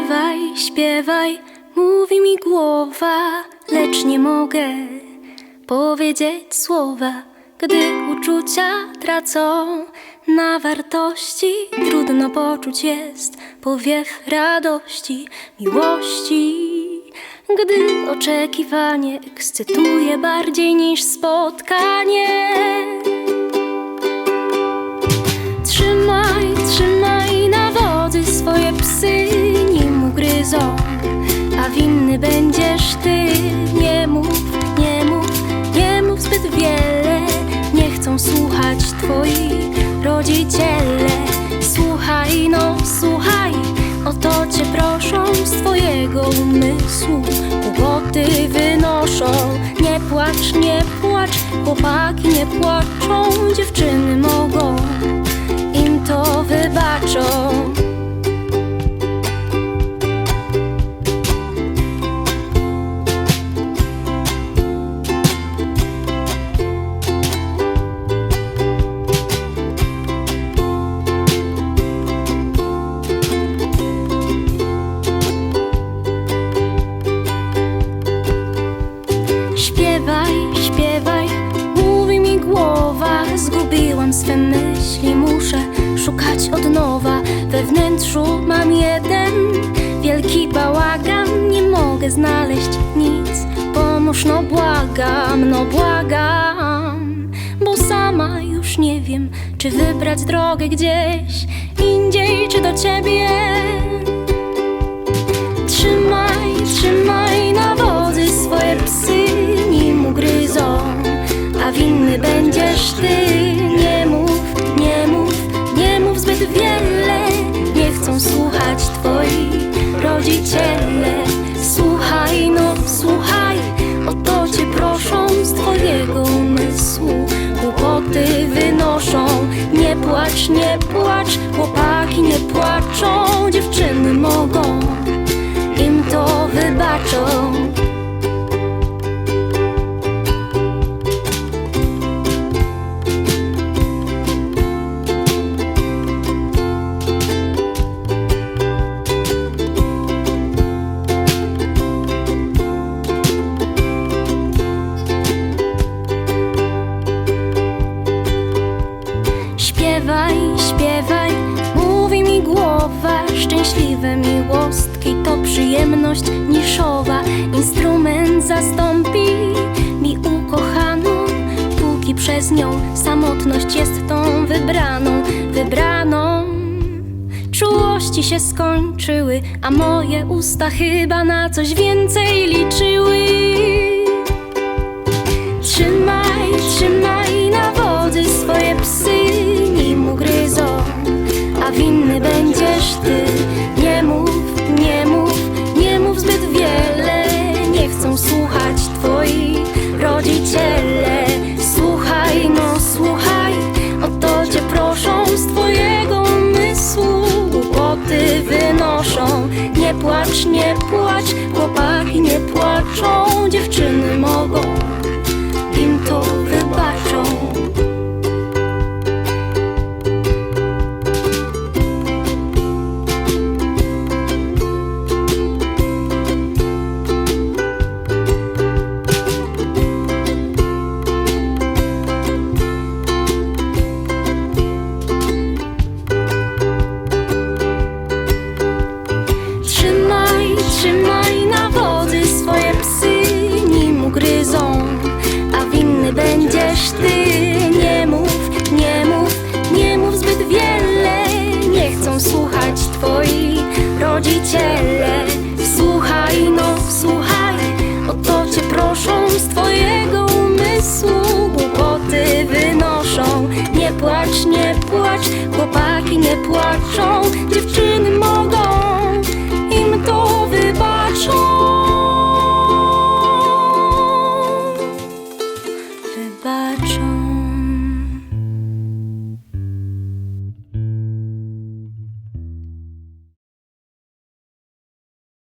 Śpiewaj, śpiewaj, mówi mi głowa, lecz nie mogę powiedzieć słowa, gdy uczucia tracą na wartości. Trudno poczuć jest powiew radości, miłości, gdy oczekiwanie ekscytuje bardziej niż spotkanie. Winny będziesz ty. Nie mów, nie mów, nie mów zbyt wiele, nie chcą słuchać twoi rodziciele. Słuchaj, no słuchaj, o to cię proszą z twojego umysłu. Kłopoty wynoszą, nie płacz, nie płacz, chłopaki nie płaczą, Śpiewaj, śpiewaj, mówi mi głowa. Zgubiłam swe myśli, muszę szukać od nowa. We wnętrzu mam jeden wielki bałagan. Nie mogę znaleźć nic, pomóż no błagam, no błagam. Bo sama już nie wiem, czy wybrać drogę gdzieś indziej, czy do ciebie Kłopoty wynoszą, nie płacz, nie płacz, chłopaki nie płaczą, Szczęśliwe miłostki to przyjemność niszowa. Instrument zastąpi mi ukochaną Póki przez nią samotność jest tą wybraną Wybraną. Czułości się skończyły, a moje usta chyba na coś więcej liczyły nie płacz, nie płacz, chłopaki nie płaczą, dziewczyny mogą